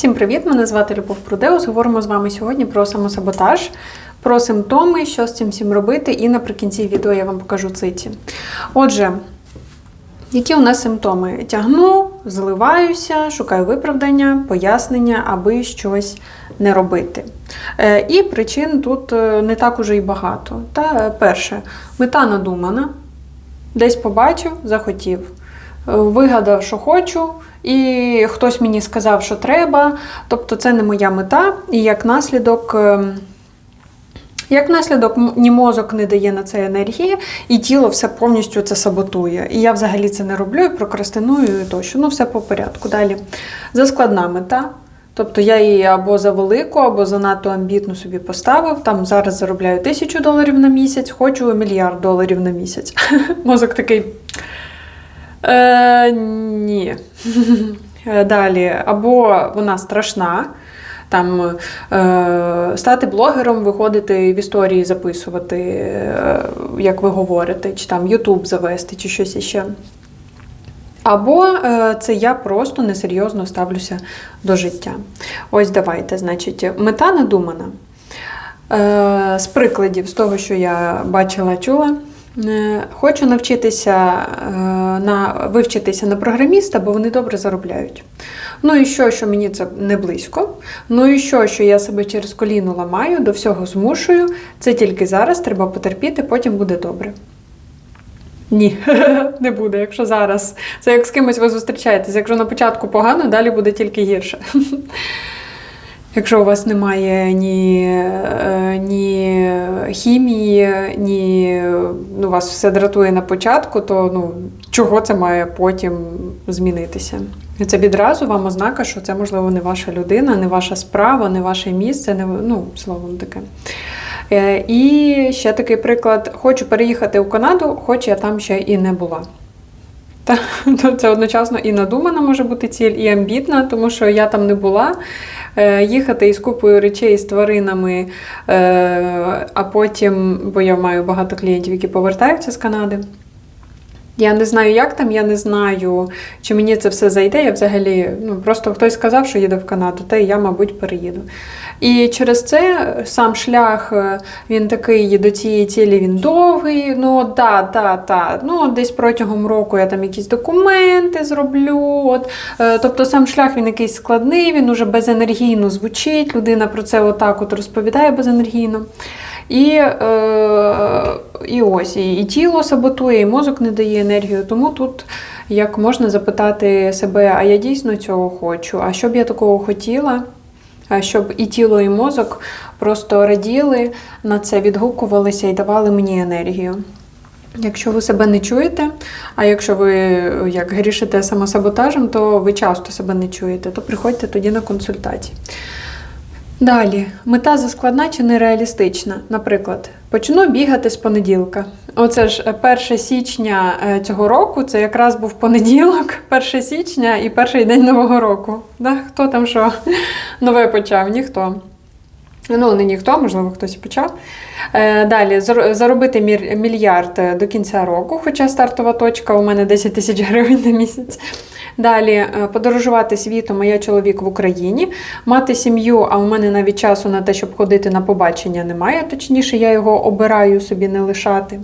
Всім привіт! Мене звати Любов Прудеус. Говоримо з вами сьогодні про самосаботаж, про симптоми, що з цим всім робити, і наприкінці відео я вам покажу циті. Отже, які у нас симптоми? Тягну, зливаюся, шукаю виправдання, пояснення, аби щось не робити. Е, І причин тут е, не так уже й багато. Та е, перше, мета надумана, десь побачив, захотів. Вигадав, що хочу, і хтось мені сказав, що треба. Тобто це не моя мета, і як наслідок. ем, Як наслідок, ні мозок не дає на це енергії, і тіло все повністю це саботує. І я взагалі це не роблю, і прокрастиную і тощо. Ну, все по порядку. Далі. Заскладна мета. Тобто я її або за велику, або занадто амбітну собі поставив. Там зараз заробляю тисячу доларів на місяць, хочу мільярд доларів на місяць. Мозок такий. Е, ні. Е, Далі, або вона страшна, там е, стати блогером, виходити в історії, записувати, е, як ви говорите, чи там Ютуб завести, чи щось іще. Або е, це я просто несерйозно ставлюся до життя. Ось давайте, значить, мета надумана. Е, з прикладів, з того, що я бачила, чула. Е, Хочу навчитися е, на вивчитися на програміста, бо вони добре заробляють. Ну і що, що мені це не близько. Ну і що, що я себе через коліно ламаю, до всього змушую. Це тільки зараз треба потерпіти, потім буде добре. Ні, не буде, якщо зараз. Це як з кимось ви зустрічаєтесь. Якщо на початку погано, далі буде тільки гірше. Якщо у вас немає ні, е, ні хімії, ні ну, вас все дратує на початку, то ну, чого це має потім змінитися? Це відразу вам ознака, що це, можливо, не ваша людина, не ваша справа, не ваше місце, не, ну, словом таке. Е, І ще такий приклад: хочу переїхати в Канаду, хоч я там ще і не була. Та, то це одночасно і надумана може бути ціль, і амбітна, тому що я там не була. Е, Їхати із купою речей з тваринами, е, а потім, бо я маю багато клієнтів, які повертаються з Канади. Я не знаю, як там, я не знаю, чи мені це все зайде. Я взагалі, ну просто хтось сказав, що їде в Канаду, та й я, мабуть, переїду. І через це сам шлях е, він такий до цієї цілі він довгий. Ну, та, та, та. Ну, десь протягом року я там якісь документи зроблю. От, е, тобто сам шлях він якийсь складний, він уже безенергійно звучить. Людина про це отак от розповідає безенергійно. І, е, і ось, і, тіло саботує, і мозок не дає енергію. Тому тут як можна запитати себе, а я дійсно цього хочу, а що б я такого хотіла? Щоб і тіло, і мозок просто раділи на це, відгукувалися і давали мені енергію. Якщо ви себе не чуєте, а якщо ви як грішите самосаботажем, то ви часто себе не чуєте, то приходьте тоді на консультації. Далі, мета заскладна чи нереалістична. Наприклад, почну бігати з понеділка. Оце ж е, 1 січня е, цього року, це якраз був понеділок, 1 січня і перший день Нового року. Да? Хто там що нове почав? Ніхто. Ну, не ніхто, можливо, хтось почав. Е, Далі заробити мільярд е, до кінця року, хоча стартова точка у мене 10 тисяч гривень на місяць. Далі е, подорожувати світом, а чоловік в Україні, мати сім'ю, а у мене навіть часу на те, щоб ходити на побачення, немає. Точніше, я його обираю собі не лишати.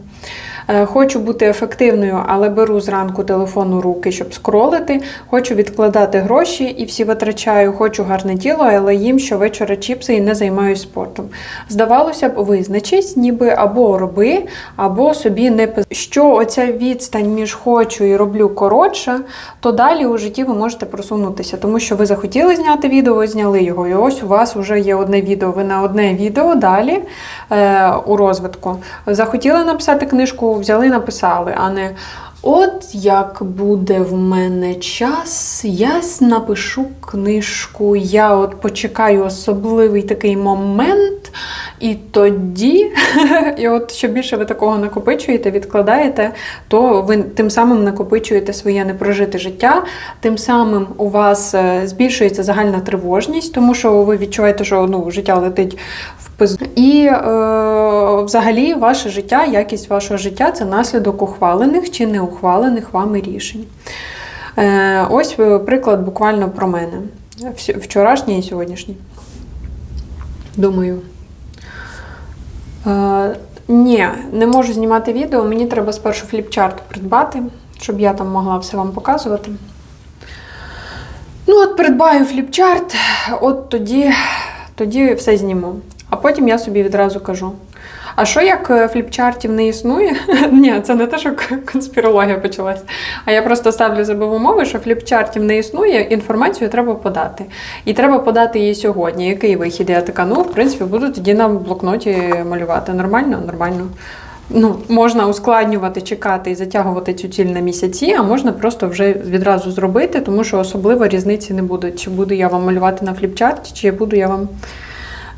Е, Хочу бути ефективною, але беру зранку телефон у руки, щоб скролити. Хочу відкладати гроші і всі витрачаю. Хочу гарне тіло, але їм щовечора чіпси і не займаюся спортом. Здавалося б, визначись, ніби або роби, або собі не пи- Що оця відстань між хочу і роблю коротша, то далі у житті ви можете просунутися, тому що ви захотіли зняти відео, ви зняли його. І ось у вас вже є одне відео. Ви на одне відео далі е, у розвитку. Захотіли написати книжку, взяли, і написали, а не. От як буде в мене час, я напишу книжку. Я от почекаю особливий такий момент, і тоді, і от що більше ви такого накопичуєте, відкладаєте, то ви тим самим накопичуєте своє непрожите життя, тим самим у вас е, збільшується загальна тривожність, тому що ви відчуваєте, що ну, життя летить в пизду. І е, взагалі ваше життя, якість вашого життя це наслідок ухвалених чи неухвалених вами рішень. Е, ось е, приклад буквально про мене. Вчорашній і сьогоднішній. Думаю. Е, ні, не можу знімати відео. Мені треба спершу фліпчарт придбати, щоб я там могла все вам показувати. Ну, от придбаю фліпчарт, от тоді, тоді все зніму. А потім я собі відразу кажу. А що як е, фліпчартів не існує? Ні, це не те, що конспірологія почалась. А я просто ставлю себе в умови, що фліпчартів не існує, інформацію треба подати. І треба подати її сьогодні. Який вихід? Я така, ну, в принципі, буду тоді на блокноті малювати. Нормально? Нормально. Ну, можна ускладнювати, чекати і затягувати цю ціль на місяці, а можна просто вже відразу зробити, тому що особливо різниці не буде. Чи буду я вам малювати на фліпчарті, чи буду я вам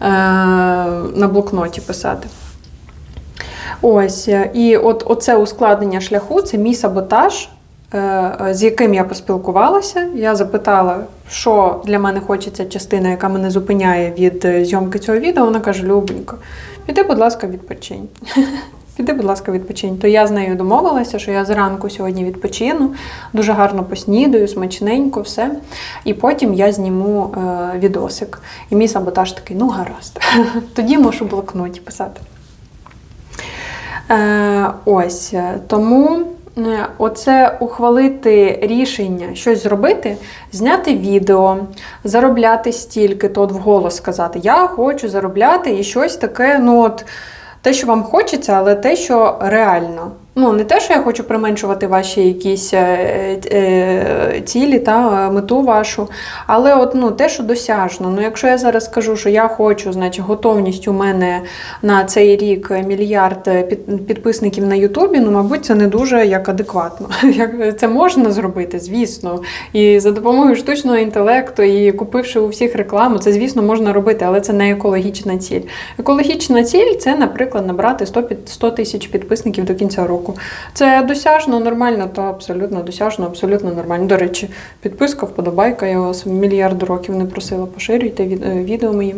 на блокноті писати. Ось, е, і от оце ускладнення шляху це мій саботаж, е, е, з яким я поспілкувалася. Я запитала, що для мене хочеться частина, яка мене зупиняє від е, зйомки цього відео. Вона каже: Любенько, піди, будь ласка, відпочинь. Піди, будь ласка, відпочинь. То я з нею домовилася, що я зранку сьогодні відпочину, дуже гарно поснідаю, смачненько, все. І потім я зніму е, відосик. І мій саботаж такий, ну гаразд. Тоді можу блокноті писати. Е, ось тому е, оце ухвалити рішення, щось зробити, зняти відео, заробляти стільки, то от вголос сказати: Я хочу заробляти і щось таке, ну от те, що вам хочеться, але те, що реально. Ну, не те, що я хочу применшувати ваші якісь е, е, цілі та е, мету вашу, але от ну те, що досяжно. Ну, якщо я зараз скажу, що я хочу, значить готовність у мене на цей рік мільярд під- підписників на Ютубі, ну мабуть, це не дуже як адекватно. Як це можна зробити, звісно. І за допомогою штучного інтелекту, і купивши у всіх рекламу, це звісно можна робити, але це не екологічна ціль. Екологічна ціль це, наприклад, набрати 100 під- 100 тисяч підписників до кінця року. Це досяжно, нормально, то абсолютно досяжно, абсолютно нормально. До речі, підписка, вподобайка, я вас мільярд років не просила, поширюйте е, відео мої.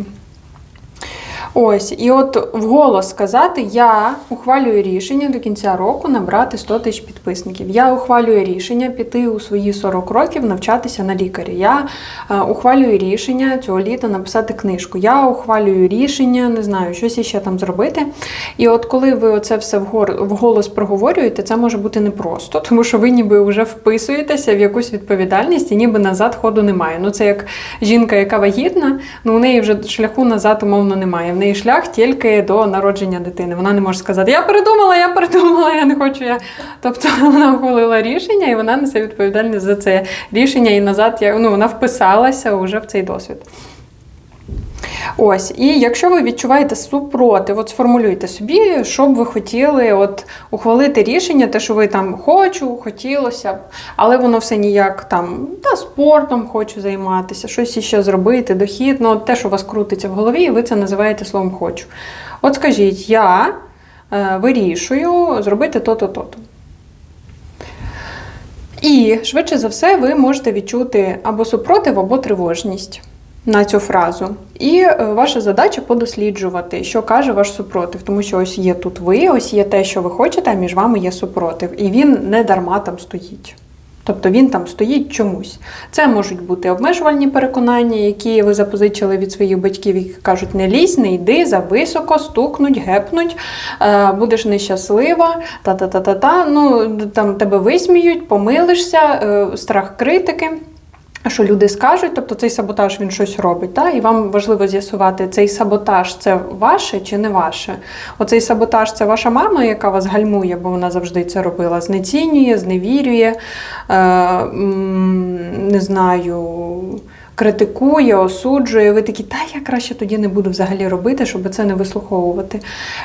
Ось, і от вголос сказати, я ухвалюю рішення до кінця року набрати 100 тисяч підписників. Я ухвалюю рішення піти у свої 40 років навчатися на лікаря. Я е, ухвалюю рішення цього літа написати книжку. Я ухвалюю рішення, не знаю, щось іще там зробити. І от коли ви оце все вголос проговорюєте, це може бути непросто, тому що ви ніби вже вписуєтеся в якусь відповідальність і ніби назад ходу немає. Ну це як жінка, яка вагітна, ну у неї вже шляху назад умовно немає. Неї шлях тільки до народження дитини. Вона не може сказати: Я передумала, я передумала, я не хочу. Я... Тобто вона ухвалила рішення і вона несе відповідальність за це рішення і назад я, ну, вона вписалася вже в цей досвід. Ось, і якщо ви відчуваєте супротив, от сформулюйте собі, що б ви хотіли от, ухвалити рішення, те, що ви там хочу, хотілося б, але воно все ніяк там та спортом хочу займатися, щось іще зробити, дохід, ну те, що у вас крутиться в голові, і ви це називаєте словом хочу. От скажіть, я е, вирішую зробити то-то, то-то. І швидше за все, ви можете відчути або супротив, або тривожність на цю фразу. І е, ваша задача подосліджувати, що каже ваш супротив, тому що ось є тут ви, ось є те, що ви хочете, а між вами є супротив. І він не дарма там стоїть. Тобто він там стоїть чомусь. Це можуть бути обмежувальні переконання, які ви запозичили від своїх батьків, які кажуть, не лізь, не йди, зависоко, стукнуть, гепнуть, е, будеш нещаслива, та-та-та-та-та. Ну, там тебе висміють, помилишся, е, страх критики. Що люди скажуть, тобто цей саботаж він щось робить, та? і вам важливо з'ясувати, цей саботаж це ваше чи не ваше. Оцей саботаж це ваша мама, яка вас гальмує, бо вона завжди це робила, знецінює, зневірює, е, не знаю, критикує, осуджує. Ви такі, та я краще тоді не буду взагалі робити, щоб це не вислуховувати.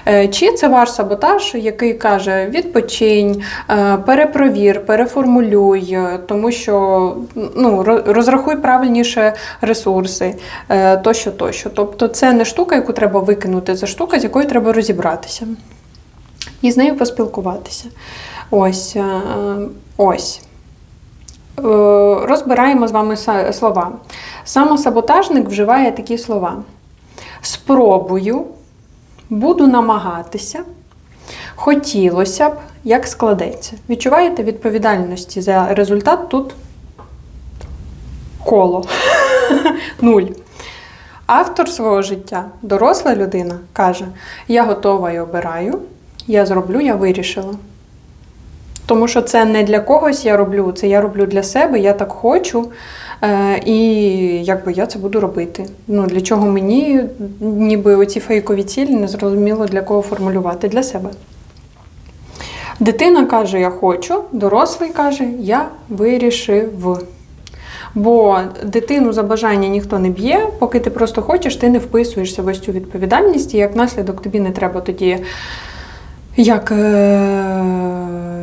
Е, Чи це ваш саботаж, який каже: відпочинь, е, перепровір, переформулюй, е, тому що ну, розрахуй правильніше ресурси, тощо, тощо. Тобто, це не штука, яку треба викинути, це штука, з якою треба розібратися і з нею поспілкуватися. Ось. Ось. Е, Розбираємо з вами слова. Самосаботажник вживає такі слова: спробую, буду намагатися, хотілося б, як складеться. Відчуваєте відповідальності за результат тут коло. Нуль. Автор свого життя, доросла людина, каже: Я готова і обираю, я зроблю, я вирішила. Тому що це не для когось я роблю, це я роблю для себе, я так хочу, е, і якби я це буду робити. Ну, для чого мені, ніби оці фейкові цілі, не зрозуміло для кого формулювати для себе. Дитина каже, я хочу, дорослий каже, я вирішив. Бо дитину за бажання ніхто не б'є, поки ти просто хочеш, ти не вписуєшся в ось цю відповідальність, і як наслідок тобі не треба тоді як е,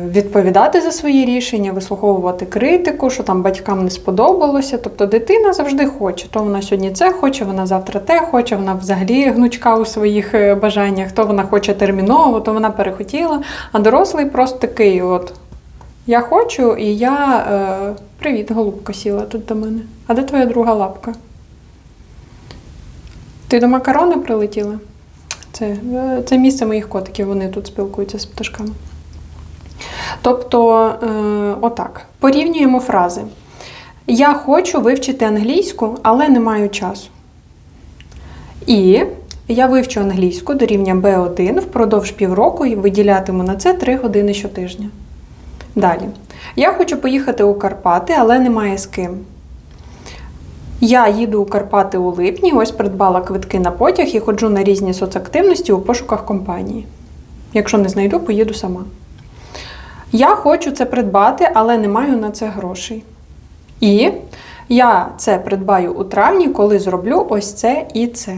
відповідати за свої рішення, вислуховувати критику, що там батькам не сподобалося. Тобто дитина завжди хоче. То вона сьогодні це хоче, вона завтра те хоче, вона взагалі гнучка у своїх е, бажаннях, то вона хоче терміново, то вона перехотіла. А дорослий просто такий: от я хочу, і я. Е, Привіт, голубка сіла тут до мене. А де твоя друга лапка? Ти до макарони прилетіла? Це, е, це місце моїх котиків, вони тут спілкуються з пташками. Тобто, е, отак, порівнюємо фрази. Я хочу вивчити англійську, але не маю часу. І я вивчу англійську до рівня B1 впродовж півроку і виділятиму на це 3 години щотижня. Далі. Я хочу поїхати у Карпати, але немає з ким. Я їду у Карпати у липні, ось придбала квитки на потяг і ходжу на різні соцактивності у пошуках компанії. Якщо не знайду, поїду сама. Я хочу це придбати, але не маю на це грошей. І я це придбаю у травні, коли зроблю ось це і це.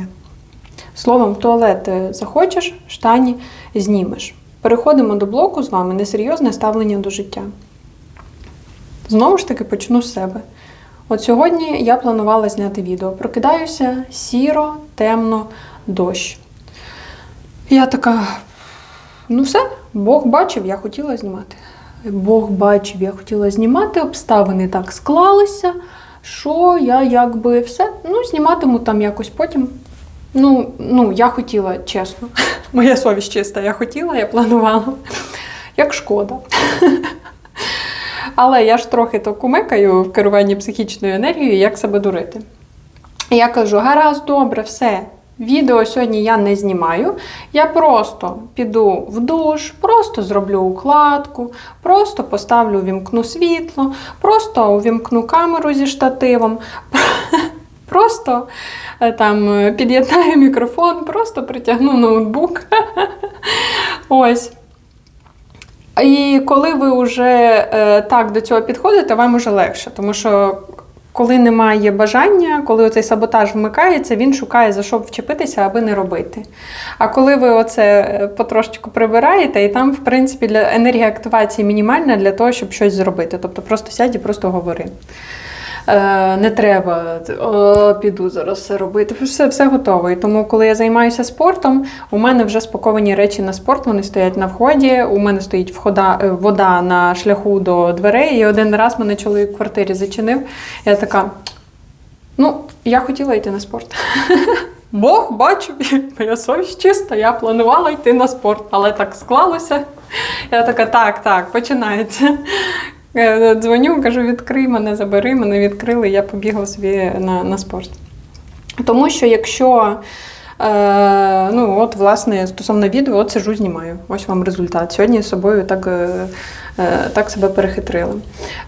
Словом, туалет е, захочеш, штані знімеш. Переходимо до блоку з вами несерйозне ставлення до життя. Знову ж таки почну з себе. От сьогодні я планувала зняти відео. Прокидаюся сіро, темно, дощ. Я така, ну все, Бог бачив, я хотіла знімати. Бог бачив, я хотіла знімати, обставини так склалися, що я якби все, ну, зніматиму там якось потім. Ну, ну, я хотіла, чесно. Моя совість чиста, я хотіла, я планувала. Як шкода. Але я ж трохи то кумикаю в керуванні психічною енергією, як себе дурити. Я кажу: гаразд, добре, все. Відео сьогодні я не знімаю. Я просто піду в душ, просто зроблю укладку, просто поставлю, вімкну світло, просто увімкну камеру зі штативом, просто е, там під'єднаю мікрофон, просто притягну ноутбук. Ось. І коли ви вже е, так до цього підходите, вам уже легше, тому що. Коли немає бажання, коли оцей саботаж вмикається, він шукає за що вчепитися, аби не робити. А коли ви оце е, потрошечку прибираєте, і там, в принципі, для енергія активації мінімальна для того, щоб щось зробити. Тобто просто сядь і просто говори. Е, не треба о, піду зараз робити. Все все готово. І тому, коли я займаюся спортом, у мене вже спаковані речі на спорт, вони стоять на вході. У мене стоїть входа, е, вода на шляху до дверей. І один раз мене чоловік в квартирі зачинив. Я така: ну, я хотіла йти на спорт. Бог бачив, моя совість чиста, я планувала йти на спорт, але так склалося. Я така, так, так, починається. Е, дзвоню, кажу, відкрий мене, забери, мене відкрили, я побігла собі на на спорт. Тому що якщо, е, ну от, власне, стосовно відео, от сижу, знімаю. Ось вам результат. Сьогодні з собою так е, е, так себе перехитрили.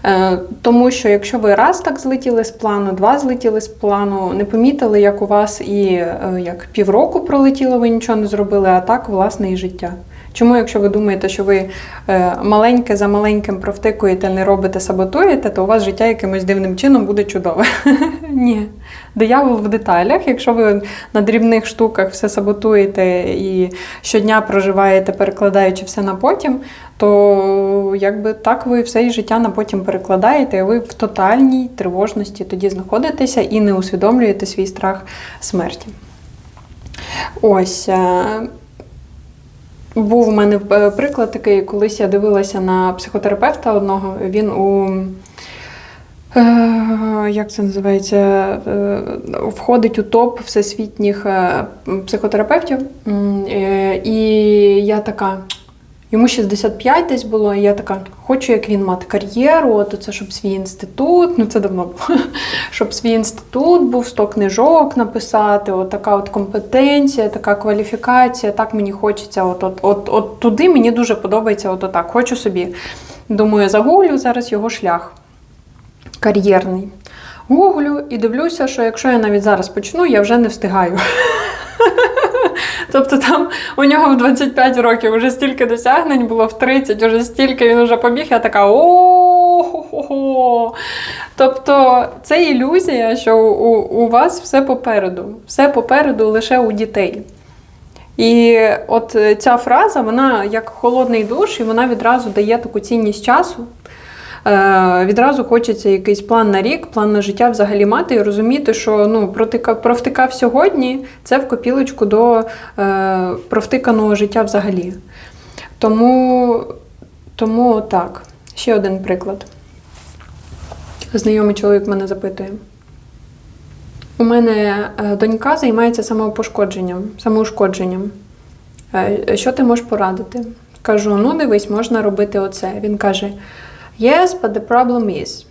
Е, Тому що якщо ви раз так злетіли з плану, два злетіли з плану, не помітили, як у вас і е, як півроку пролетіло, ви нічого не зробили, а так, власне, і життя. Чому, якщо ви думаєте, що ви е, маленьке за маленьким провтикуєте, не робите, саботуєте, то у вас життя якимось дивним чином буде чудове? Ні. Диявол в деталях. Якщо ви на дрібних штуках все саботуєте і щодня проживаєте, перекладаючи все на потім, то якби так ви все і життя на потім перекладаєте, і ви в тотальній тривожності тоді знаходитеся і не усвідомлюєте свій страх смерті. Ось. Був у мене е, приклад такий, колись я дивилася на психотерапевта одного. Він у е, як це називається, е, входить у топ всесвітніх психотерапевтів. І я така. Йому 65 десь було, і я така, хочу, як він мати кар'єру, от це щоб свій інститут, ну це давно було, щоб свій інститут був 100 книжок написати, от така от компетенція, така кваліфікація, так мені хочеться. От, от, от, от туди мені дуже подобається, от так. Хочу собі. Думаю, загуглю зараз його шлях кар'єрний. Гуглю і дивлюся, що якщо я навіть зараз почну, я вже не встигаю. Тобто там у нього в 25 років вже стільки досягнень було, в 30 вже стільки він вже побіг, я така о Тобто це ілюзія, що у, у вас все попереду. Все попереду лише у дітей. І от ця фраза, вона як холодний душ, і вона відразу дає таку цінність часу. Е, відразу хочеться якийсь план на рік, план на життя взагалі мати і розуміти, що ну, провтикав сьогодні це в копілочку до е, провтиканого життя взагалі. Тому, Тому так. Ще один приклад. Знайомий чоловік мене запитує. У мене е, донька займається самопошкодженням, самоушкодженням. Що ти можеш порадити? Кажу: ну, дивись, можна робити оце. Він каже: Yes, but the problem is.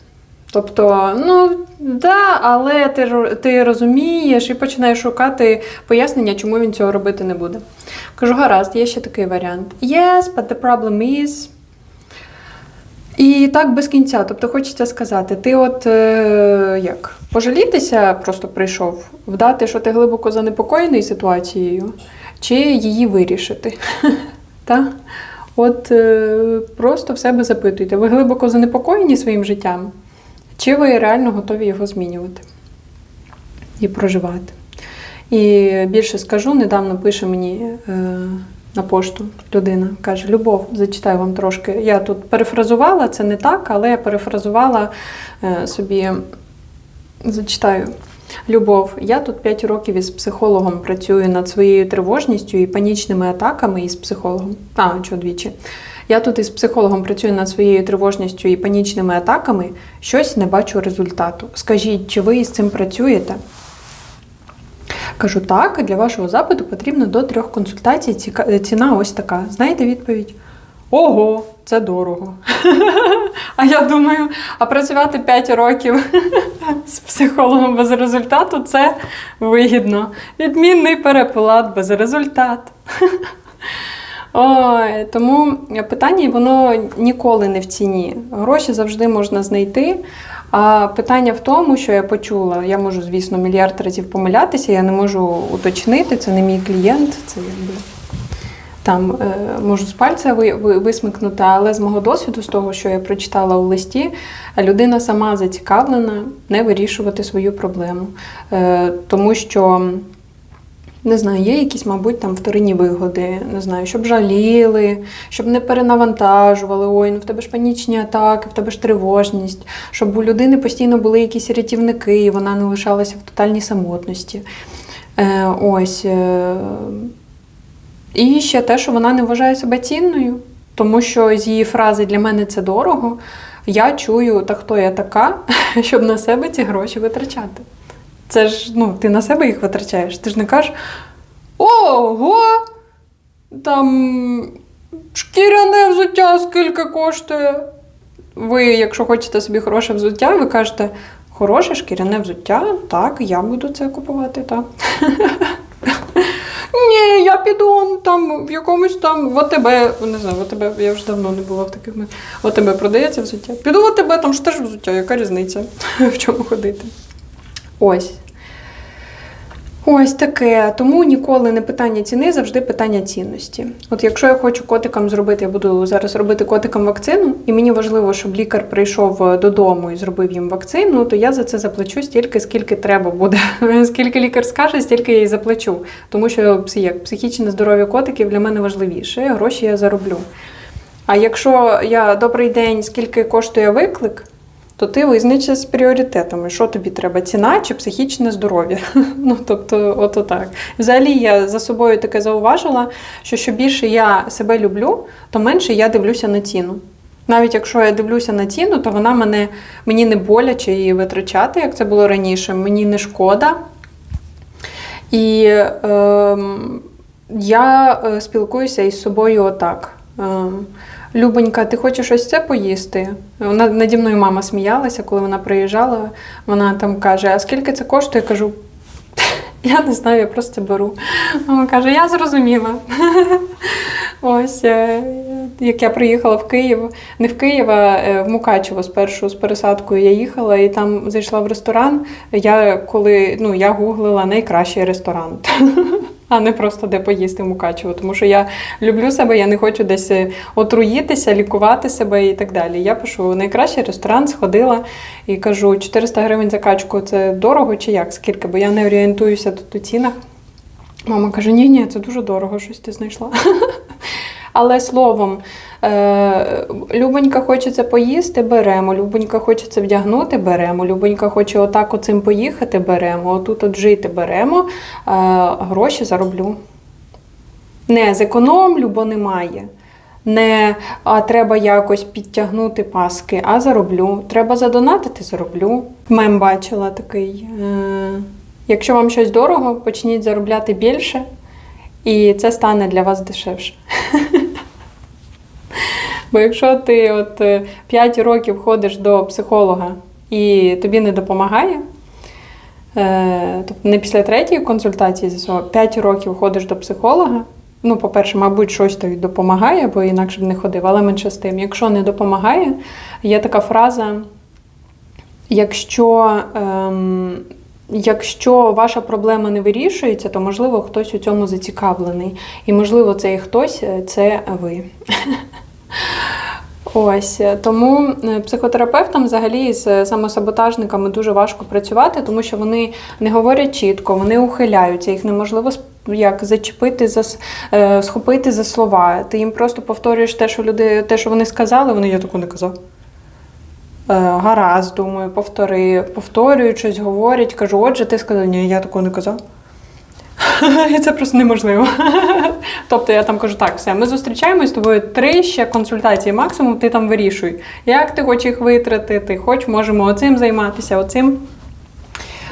Тобто, ну да, але ти ти розумієш і починаєш шукати пояснення, чому він цього робити не буде. Кажу, гаразд, є ще такий варіант. Yes, but the problem is. І так без кінця. Тобто, хочеться сказати, ти от е, як пожалітися, просто прийшов, вдати, що ти глибоко занепокоєний ситуацією, чи її вирішити. Та? От е, просто в себе запитуйте, ви глибоко занепокоєні своїм життям, чи ви реально готові його змінювати і проживати? І більше скажу, недавно пише мені е, на пошту людина, каже: Любов, зачитаю вам трошки. Я тут перефразувала, це не так, але я перефразувала е, собі, зачитаю. Любов, я тут 5 років із психологом працюю над своєю тривожністю і панічними атаками із психологом. А, чого двічі. Я тут із психологом працюю над своєю тривожністю і панічними атаками, щось не бачу результату. Скажіть, чи ви із цим працюєте? Кажу, так, для вашого запиту потрібно до трьох консультацій. Ціна ось така. Знаєте відповідь? Ого, це дорого. А я думаю, а працювати 5 років з психологом без результату це вигідно. Відмінний переплат без результату. Ой, Тому питання воно ніколи не в ціні. Гроші завжди можна знайти. А питання в тому, що я почула, я можу, звісно, мільярд разів помилятися, я не можу уточнити, це не мій клієнт, це якби там е, можу з пальця висмикнути, але з мого досвіду, з того, що я прочитала у листі, людина сама зацікавлена не вирішувати свою проблему. Е, тому що. Не знаю, є якісь, мабуть, там вторинні вигоди, не знаю, щоб жаліли, щоб не перенавантажували, ой, ну в тебе ж панічні атаки, в тебе ж тривожність, щоб у людини постійно були якісь рятівники, і вона не лишалася в тотальній самотності. Е, Ось. І ще те, що вона не вважає себе цінною, тому що з її фрази для мене це дорого. Я чую, та хто я така, щоб на себе ці гроші витрачати. Це ж ну, ти на себе їх витрачаєш. Ти ж не кажеш ого! Там шкіряне взуття скільки коштує. Ви, якщо хочете собі хороше взуття, ви кажете, хороше шкіряне взуття, так, я буду це купувати, так. Ні, я піду там в якомусь там в ОТБ, не знаю, в ОТБ, я вже давно не була в таких. В ОТБ продається взуття. Піду в ОТБ, там ж теж взуття, яка різниця, в чому ходити. Ось. Ось таке. Тому ніколи не питання ціни, завжди питання цінності. От якщо я хочу котикам зробити, я буду зараз робити котикам вакцину, і мені важливо, щоб лікар прийшов е, додому і зробив їм вакцину, то я за це заплачу стільки, скільки треба буде. Скільки лікар скаже, стільки я і заплачу. Тому що як психічне здоров'я котиків для мене важливіше. Гроші я зароблю. А якщо я добрий день, скільки коштує виклик? То ти визначишся з пріоритетами, що тобі треба, ціна чи психічне здоров'я. Ну, тобто, от отак. Взагалі, я за собою таке зауважила, що що більше я себе люблю, то менше я дивлюся на ціну. Навіть якщо я дивлюся на ціну, то вона мене, мені не боляче її витрачати, як це було раніше, мені не шкода. І е, я спілкуюся із собою отак. Е, Любонька, ти хочеш ось це поїсти? Вона наді мною мама сміялася, коли вона приїжджала. Вона там каже: А скільки це коштує? Я кажу, я не знаю, я просто беру. Мама каже, я зрозуміла. Ось е, як я приїхала в Київ, не в Київ, а е, в Мукачево спершу з пересадкою я їхала і там зайшла в ресторан. Я коли ну я гуглила найкращий ресторан. А не просто де поїсти Мукачево, тому що я люблю себе, я не хочу десь е, отруїтися, лікувати себе і так далі. Я пишу найкращий ресторан, сходила і кажу: 400 гривень за качку це дорого чи як? Скільки? Бо я не орієнтуюся тут у цінах. Мама каже: ні, ні, це дуже дорого, щось ти знайшла. Але словом, е, Любонька хочеться поїсти, беремо. Любонька хочеться вдягнути, беремо. Любонька хоче отак оцим поїхати, беремо. Отут от жити беремо, е, гроші зароблю. Не зекономлю, бо немає. Не а треба якось підтягнути паски, а зароблю. Треба задонатити, зароблю. Мем бачила такий. Е, якщо вам щось дорого, почніть заробляти більше, і це стане для вас дешевше. Бо якщо ти от 5 років ходиш до психолога і тобі не допомагає, е, тобто не після третьої консультації зі свого 5 років ходиш до психолога. Ну, по-перше, мабуть, щось тобі допомагає, бо інакше б не ходив, але менше з тим. Якщо не допомагає, є така фраза: якщо ем, якщо ваша проблема не вирішується, то можливо хтось у цьому зацікавлений. І, можливо, цей хтось це ви. Ось тому е, психотерапевтам взагалі з самосаботажниками дуже важко працювати, тому що вони не говорять чітко, вони ухиляються, їх неможливо як зачепити за е, схопити за слова. Ти їм просто повторюєш те, що люди, те, що вони сказали, вони я таку не казав. Е, гаразд, думаю, повтори, повторюють щось, говорять, кажу, отже, ти сказав, ні, я такого не казав. І це просто неможливо. Тобто я там кажу, так, все, ми зустрічаємось з тобою три ще консультації максимум, ти там вирішуй, як ти хочеш їх витратити, хоч можемо оцим займатися, оцим.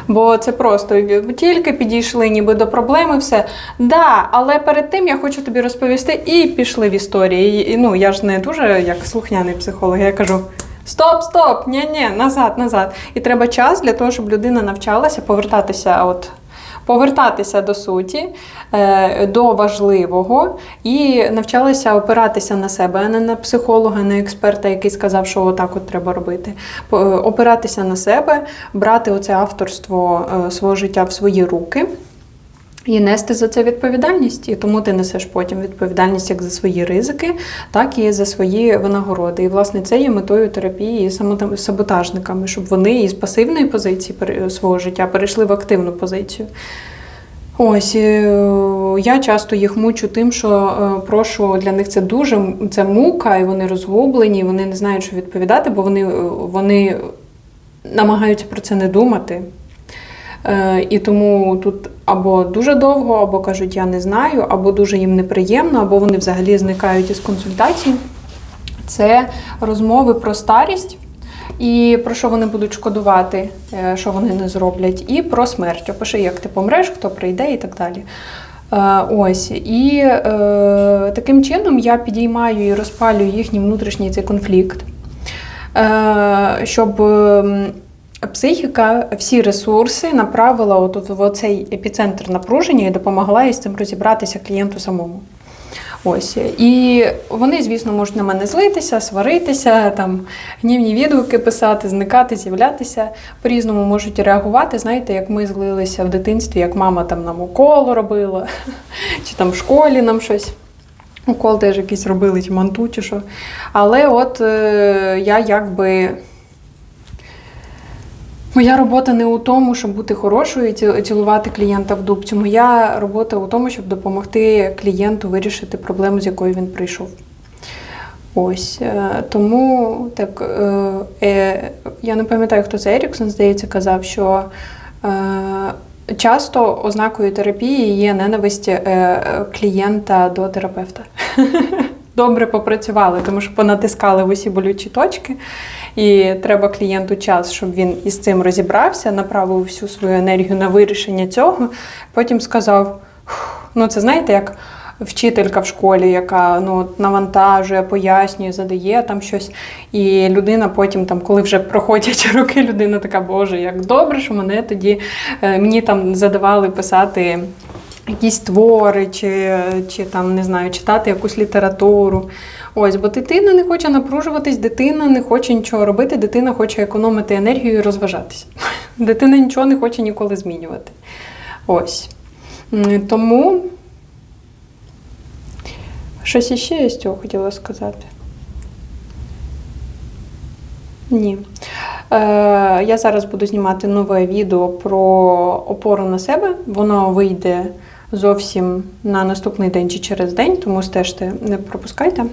Бо це просто тільки підійшли ніби до проблеми, все. Да, але перед тим я хочу тобі розповісти і пішли в історії. І, ну, я ж не дуже як слухняний психолог, я кажу. Стоп, стоп, ні, ні, назад, назад. І треба час для того, щоб людина навчалася повертатися от повертатися до суті, е, до важливого і навчалися опиратися на себе, а не на психолога, не експерта, який сказав, що отак от треба робити. Е, опиратися на себе, брати оце авторство е, свого життя в свої руки. І нести за це відповідальність, і тому ти несеш потім відповідальність як за свої ризики, так і за свої винагороди. І, власне, це є метою терапії саботажниками, щоб вони із пасивної позиції свого життя перейшли в активну позицію. Ось е, я часто їх мучу тим, що е, прошу для них це дуже це мука, і вони розгублені, вони не знають, що відповідати, бо вони, е, вони намагаються про це не думати. Е, і тому тут або дуже довго, або кажуть, я не знаю, або дуже їм неприємно, або вони взагалі зникають із консультацій. Це розмови про старість. І про що вони будуть шкодувати, е, що вони не зроблять, і про смерть. Опиши, як ти помреш, хто прийде і так далі. Е, ось. І е, таким чином я підіймаю і розпалюю їхній внутрішній цей конфлікт, е, щоб психіка всі ресурси направила от в цей епіцентр напруження і допомогла із цим розібратися клієнту самому. Ось. І вони, звісно, можуть на мене злитися, сваритися, там гнівні відгуки писати, зникати, з'являтися. По-різному можуть реагувати. Знаєте, як ми злилися в дитинстві, як мама там нам укол робила, чи там в школі нам щось. Укол теж якийсь робили, чи манту, чи що. Але от е, я якби. Моя робота не у тому, щоб бути хорошою і цілувати клієнта в дубцю. Моя робота у тому, щоб допомогти клієнту вирішити проблему, з якою він прийшов. Ось е, тому так е, е, я не пам'ятаю, хто це Еріксон, здається, казав, що е, часто ознакою терапії є ненависть е, клієнта до терапевта. Добре попрацювали, тому що понатискали в усі болючі точки. І треба клієнту час, щоб він із цим розібрався, направив всю свою енергію на вирішення цього. Потім сказав: ну це знаєте, як вчителька в школі, яка ну, навантажує, пояснює, задає там щось. І людина потім, там, коли вже проходять роки, людина така, Боже, як добре, що мене тоді е, мені там задавали писати. Якісь твори, чи, чи там не знаю, читати якусь літературу. Ось, бо дитина не хоче напружуватись, дитина не хоче нічого робити, дитина хоче економити енергію і розважатися. Дитина нічого не хоче ніколи змінювати. Ось. Тому щось іще я з цього хотіла сказати. Ні. Е, я зараз буду знімати нове відео про опору на себе. Воно вийде зовсім на наступний день чи через день, тому стежте, не пропускайте.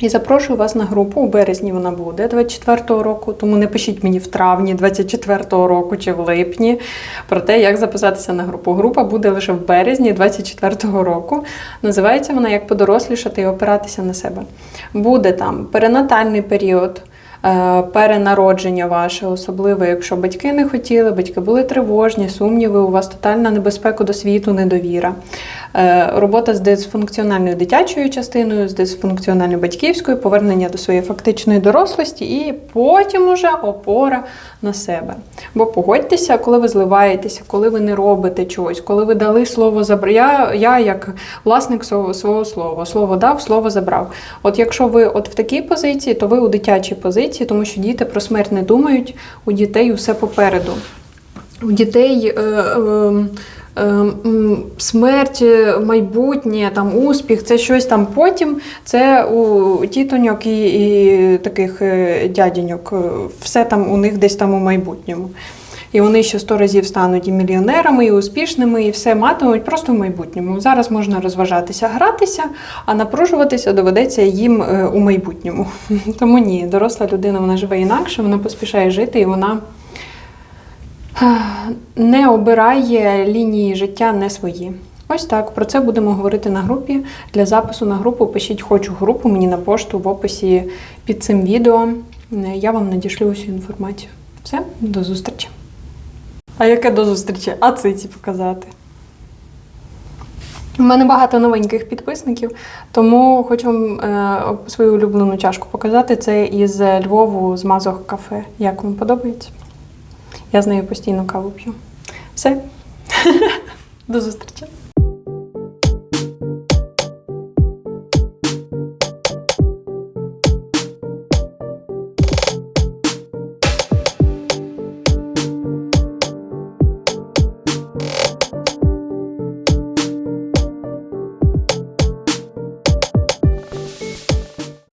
І запрошую вас на групу. У березні вона буде 24-го року, тому не пишіть мені в травні 24-го року чи в липні про те, як записатися на групу. Група буде лише в березні 24-го року. Називається вона Як подорослішати і опиратися на себе. Буде там перинатальний період. Е, Перенародження ваше, особливо, якщо батьки не хотіли, батьки були тривожні, сумніви, у вас тотальна небезпека до світу, недовіра. Е, Робота з дисфункціональною дитячою частиною, з дисфункціональною батьківською, повернення до своєї фактичної дорослості і потім уже опора на себе. Бо погодьтеся, коли ви зливаєтеся, коли ви не робите чогось, коли ви дали слово забрав. Я, я як власник свого, свого слова, слово дав, слово забрав. От якщо ви от в такій позиції, то ви у дитячій позиції, тому що діти про смерть не думають, у дітей усе попереду. У дітей е, е, смерть, е, майбутнє, там успіх, це щось там потім. Це у тітоньок і, і таких е, дядіньок. е, Все там у них десь там у майбутньому. І вони ще сто разів стануть і мільйонерами, і успішними, і все матимуть просто в майбутньому. Зараз можна розважатися, гратися, а напружуватися доведеться їм у майбутньому. Тому ні, доросла людина вона живе інакше, вона поспішає жити і вона не обирає лінії життя не свої. Ось так. Про це будемо говорити на групі. Для запису на групу пишіть хочу групу мені на пошту в описі під цим відео. Я вам надішлю усю інформацію. Все, до зустрічі. А яке до зустрічі? А циці показати. У мене багато новеньких підписників, тому хочу вам е, свою улюблену чашку показати. Це із Львову з Мазох кафе. Як вам подобається? Я з нею постійно каву п'ю. Все. До зустрічі.